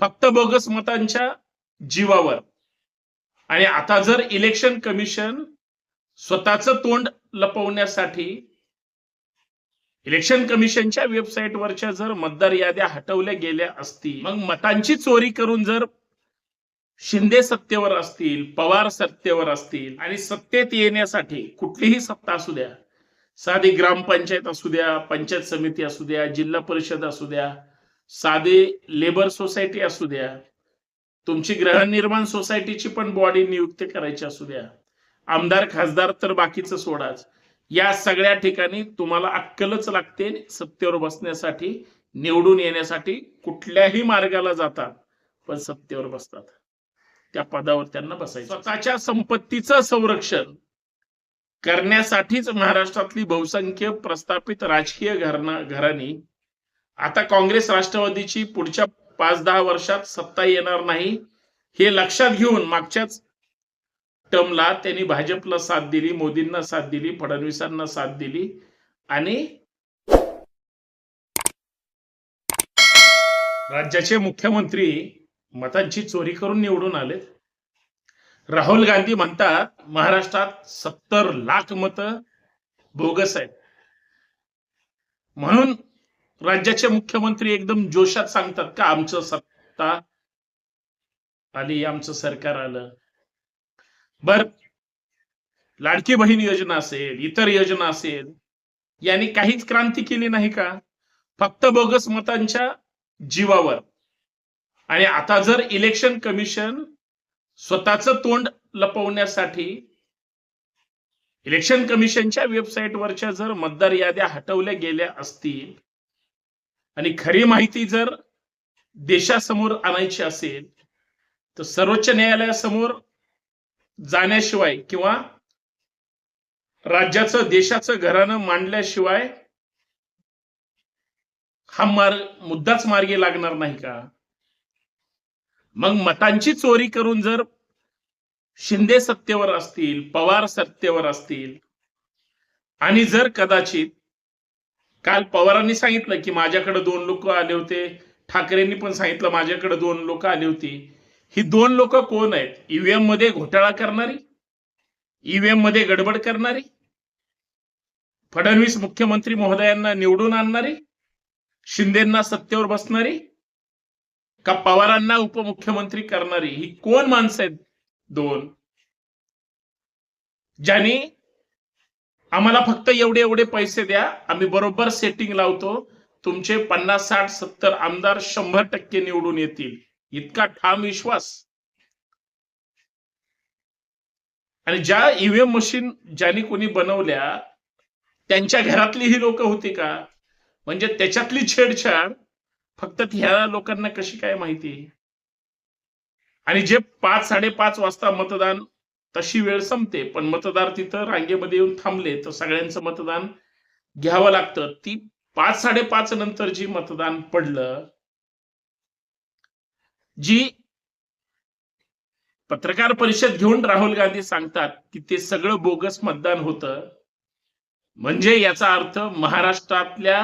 फक्त बोगस मतांच्या जीवावर. आणि आता जर इलेक्शन कमिशन स्वतःच तोंड लपवण्यासाठी इलेक्शन कमिशनच्या वेबसाईटवरच्या जर मतदार याद्या हटवल्या गेल्या असतील मग मतांची चोरी करून जर शिंदे सत्तेवर असतील पवार सत्तेवर असतील आणि सत्तेत येण्यासाठी कुठलीही सत्ता असू द्या साधी ग्रामपंचायत असू द्या पंचायत समिती असू द्या जिल्हा परिषद असू द्या साधे लेबर सोसायटी असू द्या तुमची गृहनिर्माण सोसायटीची पण बॉडी नियुक्त करायची असू द्या. आमदार खासदार तर बाकीचं सोडाच. या सगळ्या ठिकाणी तुम्हाला अक्कलच लागते सत्तेवर बसण्यासाठी निवडून येण्यासाठी. कुठल्याही मार्गाला जातात पण सत्तेवर बसतात. त्या पदावर त्यांना बसायचं स्वतःच्या संपत्तीचं संरक्षण करण्यासाठीच महाराष्ट्रातली बहुसंख्य प्रस्थापित राजकीय घराणा घराणी आता काँग्रेस राष्ट्रवादीची पुढच्या पाच दहा वर्षात सत्ता येणार नाही हे लक्षात घेऊन मागच्याच टर्मला त्यांनी भाजपला साथ दिली मोदींना साथ दिली फडणवीसांना साथ दिली आणि राज्याचे मुख्यमंत्री मतांची चोरी करून निवडून आलेत. राहुल गांधी म्हणतात महाराष्ट्रात सत्तर लाख मत बोगस आहेत. म्हणून राज्याचे मुख्यमंत्री एकदम जोशात सांगतात का आमचं सत्ता आली आमचं सरकार आलं. बर लाडकी बहीण योजना असेल इतर योजना असेल यांनी काहीच क्रांती केली नाही का? फक्त बोगस मतांच्या जीवावर. आणि आता जर इलेक्शन कमिशन स्वतःच तोंड लपवण्यासाठी इलेक्शन कमिशनच्या वेबसाईटवरच्या जर मतदार याद्या हटवल्या गेल्या असतील आणि खरी माहिती जर देशासमोर आणायची असेल तर सर्वोच्च न्यायालयासमोर जाण्याशिवाय किंवा राज्याचं देशाचं घरानं मांडल्याशिवाय हा मार्ग मुद्दाच मार्गी लागणार नाही का? मग मतांची चोरी करून जर शिंदे सत्तेवर असतील पवार सत्तेवर असतील आणि जर कदाचित काल पवारांनी सांगितलं की माझ्याकडे दोन लोक आले होते. ठाकरेंनी पण सांगितलं माझ्याकडे दोन लोक आली होती. ही दोन लोक कोण आहेत? ईव्हीएममध्ये घोटाळा करणारी? ईव्हीएममध्ये गडबड करणारी? फडणवीस मुख्यमंत्री महोदयांना निवडून आणणारी? शिंदेना सत्तेवर बसणारी? का पवारांना उपमुख्यमंत्री करणारी? ही कोण माणसं आहेत दोन? ज्यांनी आम्हाला फक्त एवढे एवढे पैसे द्या. आम्ही बरोबर सेटिंग लावतो. तुमचे पन्नास साठ सत्तर आमदार शंभर टक्के निवडून येतील. इतका ठाम विश्वास. आणि ज्या ईव्हीएम मशीन ज्यांनी कोणी बनवल्या त्यांच्या घरातली ही लोक होती का? म्हणजे त्याच्यातली छेडछाड फक्त ह्या लोकांना कशी काय माहिती? आणि जे पाच साडेपाच वाजता मतदान तशी वेळ संपते पण मतदार तिथं रांगेमध्ये येऊन थांबले तर सगळ्यांचं मतदान घ्यावं लागतं. ती पाच साडेपाच नंतर जी मतदान पडलं जी पत्रकार परिषद घेऊन राहुल गांधी सांगतात की ते सगळं बोगस मतदान होतं. म्हणजे याचा अर्थ महाराष्ट्रातल्या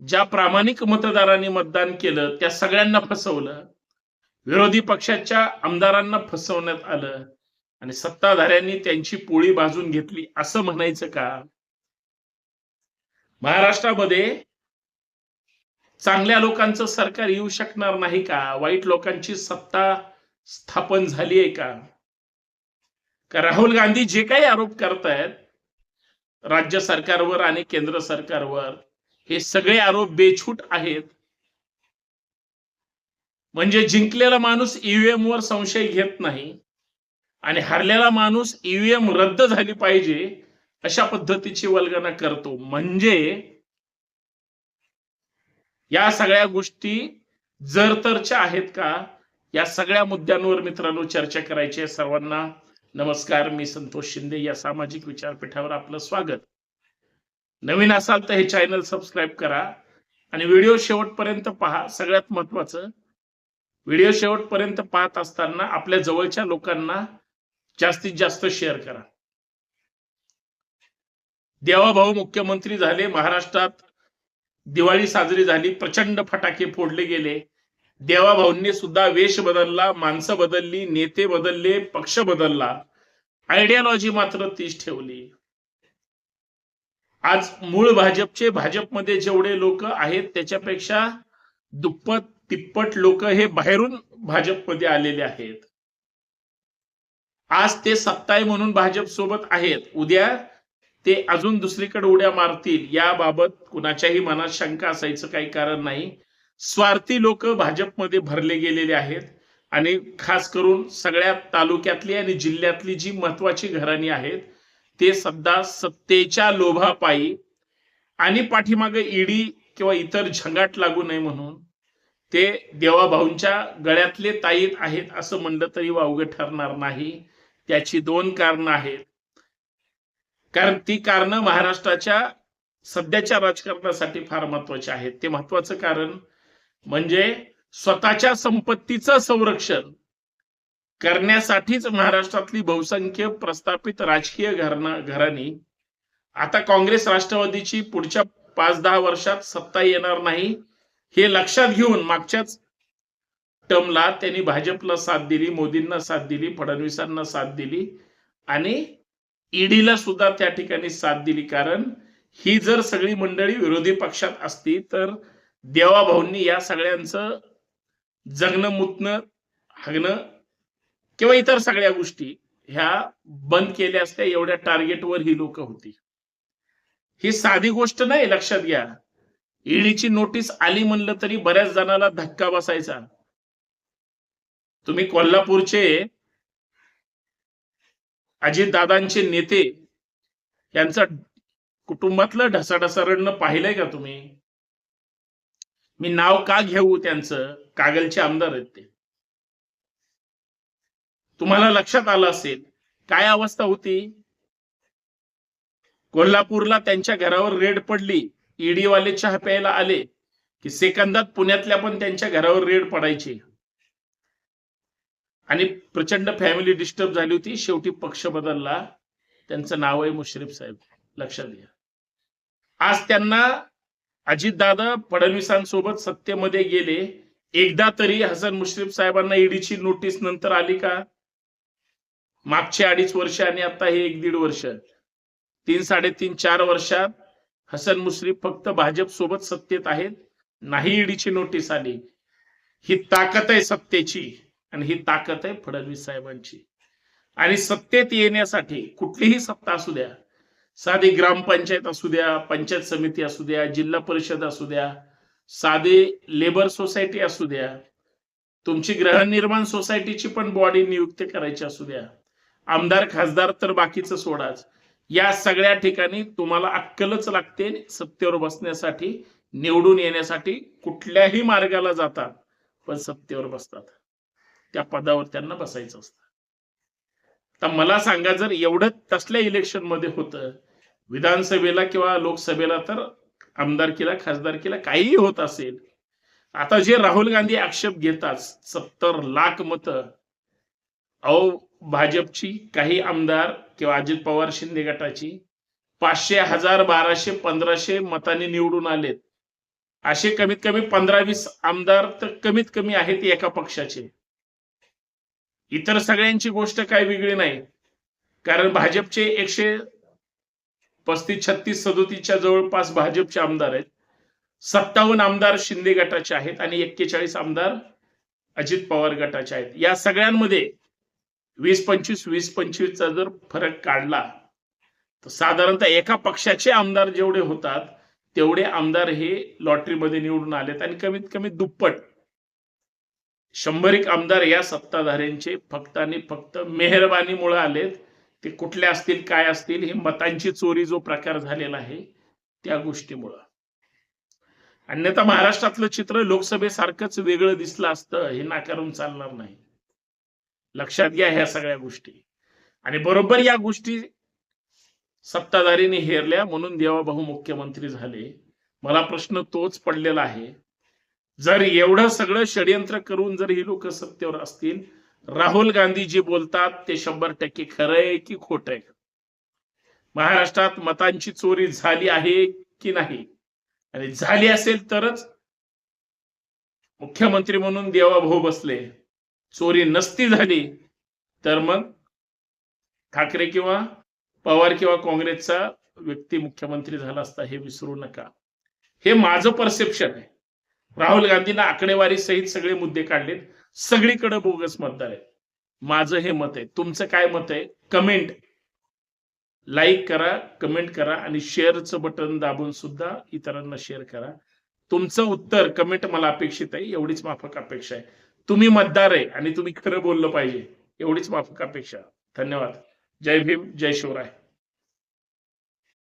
ज्या प्रामाणिक मतदारांनी मतदान केलं त्या सगळ्यांना फसवलं. विरोधी पक्षाच्या आमदारांना फसवण्यात आलं आणि सत्ताधाऱ्यांनी त्यांची पोळी बाजून घेतली असं म्हणायचं का? महाराष्ट्रामध्ये चांगल्या लोकांचं सरकार येऊ शकणार नाही का? वाईट लोकांची सत्ता स्थापन झाली आहे का? का राहुल गांधी जे काही आरोप करतायत राज्य सरकारवर आणि केंद्र सरकारवर हे सगळे आरोप बेछूट आहेत. म्हणजे जिंकलेला माणूस ईव्हीएम वर संशय घेत नाही आणि हरलेला माणूस ईव्हीएम रद्द झाली पाहिजे अशा पद्धतीची वल्गना करतो. म्हणजे या सगळ्या गोष्टी जर तरच्या आहेत का? या सगळ्या मुद्द्यांवर मित्रांनो चर्चा करायची आहे. सर्वांना नमस्कार. मी संतोष शिंदे या सामाजिक विचारपीठावर आपलं स्वागत. नवीन असाल तर हे चॅनल सबस्क्राईब करा आणि व्हिडिओ शेवटपर्यंत पहा. सगळ्यात महत्वाचं व्हिडिओ शेवटपर्यंत पाहत असताना आपल्या जवळच्या लोकांना जास्तीत जास्त शेअर करा. देवाभाऊ मुख्यमंत्री झाले महाराष्ट्रात दिवाळी साजरी झाली प्रचंड फटाके फोडले गेले. देवाभाऊंनी सुद्धा वेश बदलला माणसं बदलली नेते बदलले पक्ष बदलला. आयडियॉलॉजी मात्र तीच ठेवली. आज मूळ भाजपचे भाजपमध्ये जेवढे लोक आहेत त्याच्यापेक्षा दुप्पट तिप्पट लोक हे बाहेरून भाजपमध्ये आलेले आहेत. आज ते सत्ताय म्हणून भाजप सोबत आहेत. उद्या ते अजून दुसरीकडे उड्या मारतील. याबाबत कुणाच्याही मनात शंका असायचं काही कारण नाही. स्वार्थी लोक भाजपमध्ये भरले गेलेले आहेत. आणि खास करून सगळ्या तालुक्यातली आणि जिल्ह्यातली जी महत्वाची घराणी आहेत ते सध्या सत्तेच्या लोभापायी आणि पाठीमागे ईडी किंवा इतर झंगाट लागू नये म्हणून ते देवाभाऊंच्या गळ्यातले ताईत आहेत असं म्हणलं तरी वावगं ठरणार नाही. त्याची दोन कारणं आहेत. कारण ती कारणं महाराष्ट्राच्या सध्याच्या राजकारणासाठी फार महत्त्वाचे आहेत. ते महत्वाचं कारण म्हणजे स्वतःच्या संपत्तीचं संरक्षण करण्यासाठीच महाराष्ट्रातली बहुसंख्य प्रस्थापित राजकीय घराणा घराणी आता काँग्रेस राष्ट्रवादीची पुढच्या पाच दहा वर्षात सत्ता येणार नाही. हे लक्षात घेऊन मागच्याच टर्मला त्यांनी भाजपला साथ दिली मोदींना साथ दिली फडणवीसांना साथ दिली आणि ईडीला सुद्धा त्या ठिकाणी साथ दिली. कारण ही जर सगळी मंडळी विरोधी पक्षात असती तर देवाभाऊंनी या सगळ्यांचं जगणं मुतणं हागणं किंवा इतर सगळ्या गोष्टी ह्या बंद केल्या असत्या. एवढ्या टार्गेटवर ही लोक होती. ही साधी गोष्ट नाही लक्षात घ्या. ईडीची नोटीस आली म्हणलं तरी बऱ्याच जणांना धक्का बसायचा. तुम्ही कोल्हापूरचे अजितदादांचे नेते यांचं कुटुंबातलं ढसाढसा रडणं पाहिलंय का तुम्ही? मी नाव का घेऊ त्यांचं? कागलचे आमदार आहेत ते. तुम्हाला लक्षात आलं असेल काय अवस्था होती? कोल्हापूरला त्यांच्या घरावर रेड पडली. ईडी वाले चहा प्यायला आले की सेकंदात पुण्यातल्या पण त्यांच्या घरावर रेड पडायची. आणि प्रचंड फॅमिली डिस्टर्ब झाली होती. शेवटी पक्ष बदलला. त्यांचं नाव आहे मुश्रीफ साहेब. लक्षात घ्या. आज त्यांना अजितदादा फडणवीसांसोबत सत्तेमध्ये गेले. एकदा तरी हसन मुश्रीफ साहेबांना ईडीची नोटीस नंतर आली का? मागचे अडीच वर्ष आणि आता हे एक दीड वर्ष. तीन साडेतीन चार वर्षात हसन मुश्रीफ फक्त भाजप सोबत सत्तेत आहेत. नाही ईडीची नोटीस आली. ही ताकद आहे सत्तेची आणि ही ताकद आहे फडणवीस साहेबांची. आणि सत्तेत येण्यासाठी कुठलीही सत्ता असू द्या साधी ग्रामपंचायत असू द्या पंचायत समिती असू द्या जिल्हा परिषद असू द्या साधे लेबर सोसायटी असू द्या तुमची गृहनिर्माण सोसायटीची पण बॉडी नियुक्त करायची असू द्या. आमदार खासदार तर बाकीचं सोडाच. या सगळ्या ठिकाणी तुम्हाला अक्कलच लागते सत्तेवर बसण्यासाठी निवडून येण्यासाठी. कुठल्याही मार्गाला जातात पण सत्तेवर बसतात. त्या पदावर त्यांना बसायचं असतं. तर मला सांगा जर एवढं तसल्या इलेक्शनमध्ये होतं विधानसभेला किंवा लोकसभेला तर आमदारकीला खासदारकीला काहीही होत असेल. आता जे राहुल गांधी आक्षेप घेतात सत्तर लाख मतं अहो भाजपची काही आमदार किंवा अजित पवार शिंदे गटाची पाचशे हजार बाराशे पंधराशे मतांनी निवडून आलेत. असे कमीत कमी पंधरा वीस आमदार तर कमीत कमी आहेत एका पक्षाचे. इतर सगळ्यांची गोष्ट काय वेगळी नाही. कारण भाजपचे एकशे पस्तीस छत्तीस सदोतीसच्या जवळपास भाजपचे आमदार आहेत. सत्तावन्न आमदार शिंदे गटाचे आहेत आणि एक्केचाळीस आमदार अजित पवार गटाचे आहेत. या सगळ्यांमध्ये वीस पंचवीस वीस पंचवीसचा जर फरक काढला तर साधारणतः एका पक्षाचे आमदार जेवढे होतात तेवढे आमदार हे लॉटरीमध्ये निवडून आलेत आणि कमीत कमी दुप्पट. शंभर एक आमदार या सत्ताधाऱ्यांचे फक्त आणि फक्त मेहरबानीमुळे आलेत. ते कुठले असतील काय असतील हे मतांची चोरी जो प्रकार झालेला आहे त्या गोष्टीमुळं. अन्यथा महाराष्ट्रातलं चित्र लोकसभेसारखंच वेगळं दिसलं असतं हे नाकारून चालणार नाही. लक्षात घ्या ह्या सगळ्या गोष्टी. आणि बरोबर या गोष्टी सत्ताधारीने हेरल्या म्हणून देवाभाऊ मुख्यमंत्री झाले. मला प्रश्न तोच पडलेला आहे. जर एवढं सगळं षडयंत्र करून जर ही लोक सत्तेवर असतील राहुल गांधी जे बोलतात ते शंभर टक्के खरं आहे की खोट आहे? महाराष्ट्रात मतांची चोरी झाली आहे की नाही? आणि झाली असेल तरच मुख्यमंत्री म्हणून देवाभाऊ बसले. चोरी नसती झाली तर मग ठाकरे किंवा पवार किंवा काँग्रेसचा व्यक्ती मुख्यमंत्री झाला असता हे विसरू नका. हे माझं परसेप्शन आहे. राहुल गांधींना आकडेवारी सहित सगळे मुद्दे काढलेत. सगळीकडे बोगस मतदार आहेत. माझं हे मत आहे. तुमचं काय मत आहे? कमेंट. लाईक करा कमेंट करा आणि शेअरचं बटन दाबून सुद्धा इतरांना शेअर करा. तुमचं उत्तर कमेंट मला अपेक्षित आहे. एवढीच माफक अपेक्षा आहे. तुम्ही मतदार आहे आणि तुम्ही खरं बोललं पाहिजे. एवढीच माफक अपेक्षा. धन्यवाद. जय भीम जय शिवराय.